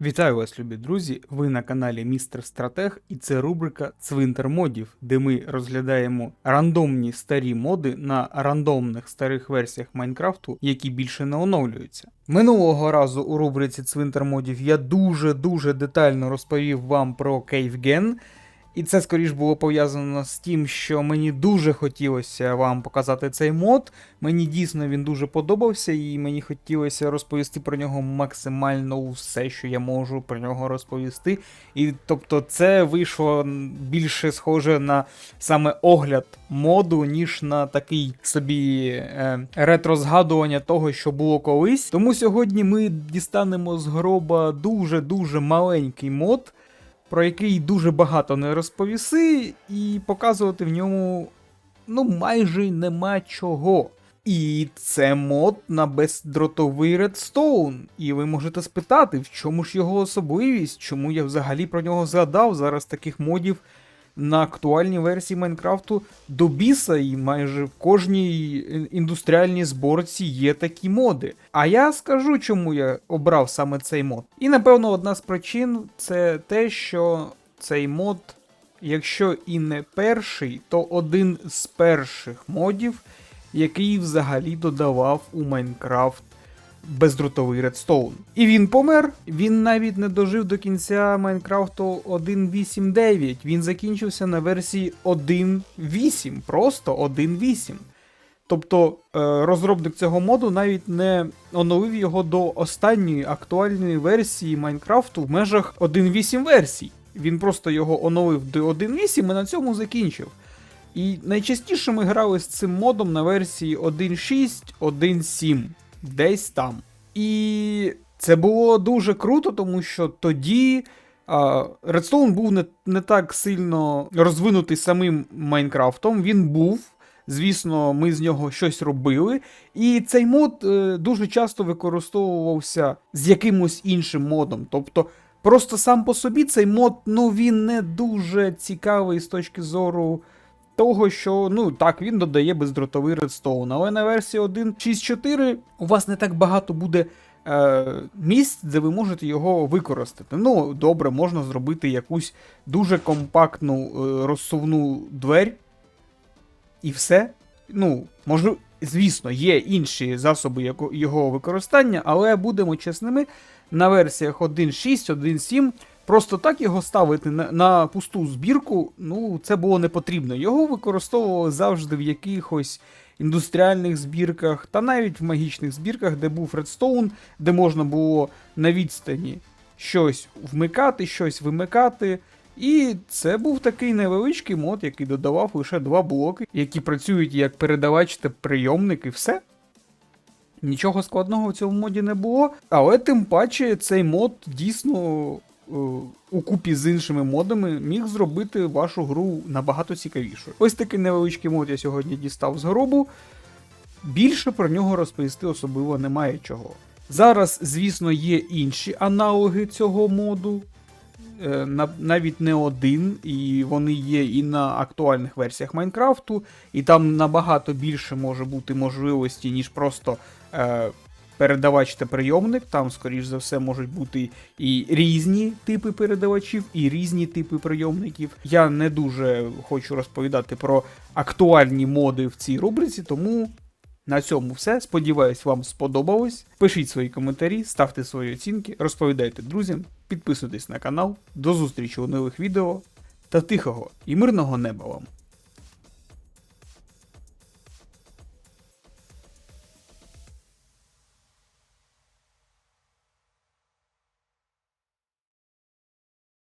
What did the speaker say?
Вітаю вас, любі друзі! Ви на каналі Містер Стратег, і це рубрика Цвинтар модів, де ми розглядаємо рандомні старі моди на рандомних старих версіях Майнкрафту, які більше не оновлюються. Минулого разу у рубриці Цвинтар модів я дуже дуже детально розповів вам про Кейвген. І це скоріш було пов'язано з тим, що мені дуже хотілося вам показати цей мод. Мені дійсно він дуже подобався, і мені хотілося розповісти про нього максимально все, що я можу про нього розповісти. І тобто, це вийшло більше схоже на саме огляд моду, ніж на такий собі е, ретро-згадування того, що було колись. Тому сьогодні ми дістанемо з гроба дуже дуже маленький мод про який дуже багато не розповіси, і показувати в ньому ну майже нема чого. І це мод на бездротовий редстоун. І ви можете спитати, в чому ж його особливість, чому я взагалі про нього згадав. Зараз таких модів на актуальній версії Майнкрафту до біса, і майже в кожній індустріальній зборці є такі моди. А я скажу, чому я обрав саме цей мод. І напевно одна з причин це те, що цей мод, якщо і не перший, то один з перших модів, який взагалі додавав у Майнкрафт бездротовий редстоун. І він помер. Він навіть не дожив до кінця Майнкрафту 1.8.9. Він закінчився на версії 1.8, просто 1.8. Тобто е, розробник цього моду навіть не оновив його до останньої актуальної версії Майнкрафту в межах 1.8 версій. Він просто його оновив до 1.8 і на цьому закінчив. І найчастіше ми грали з цим модом на версії 1.6, 1.7 десь там. І це було дуже круто, тому що тоді а, Redstone був не, не так сильно розвинутий самим Майнкрафтом. Він був. Звісно, ми з нього щось робили. І цей мод е, дуже часто використовувався з якимось іншим модом. Тобто, просто сам по собі цей мод, ну він не дуже цікавий з точки зору того, що ну так, він додає бездротовий редстоун. Але на версії 1.6.4 у вас не так багато буде е, місць, де ви можете його використати. Ну, добре, можна зробити якусь дуже компактну е, розсувну двері. І все. Ну, можу, звісно, є інші засоби його використання, але будемо чесними, на версіях 1.6, 1.7 Просто так його ставити на, на пусту збірку, ну це було не потрібно. Його використовували завжди в якихось індустріальних збірках, та навіть в магічних збірках, де був редстоун, де можна було на відстані щось вмикати, щось вимикати. І це був такий невеличкий мод, який додавав лише два блоки, які працюють як передавач та прийомник, і все. Нічого складного в цьому моді не було, але тим паче цей мод дійсно е, у купі з іншими модами міг зробити вашу гру набагато цікавішою. Ось такий невеличкий мод я сьогодні дістав з гробу. Більше про нього розповісти особливо немає чого. Зараз, звісно, є інші аналоги цього моду, е, навіть не один, і вони є і на актуальних версіях Майнкрафту, і там набагато більше може бути можливості, ніж просто е, передавач та прийомник. Там, скоріш за все, можуть бути і різні типи передавачів, і різні типи прийомників. Я не дуже хочу розповідати про актуальні моди в цій рубриці, тому. На цьому все. Сподіваюсь, вам сподобалось. Пишіть свої коментарі, ставте свої оцінки, розповідайте друзям, підписуйтесь на канал. До зустрічі у нових відео та тихого і мирного неба вам!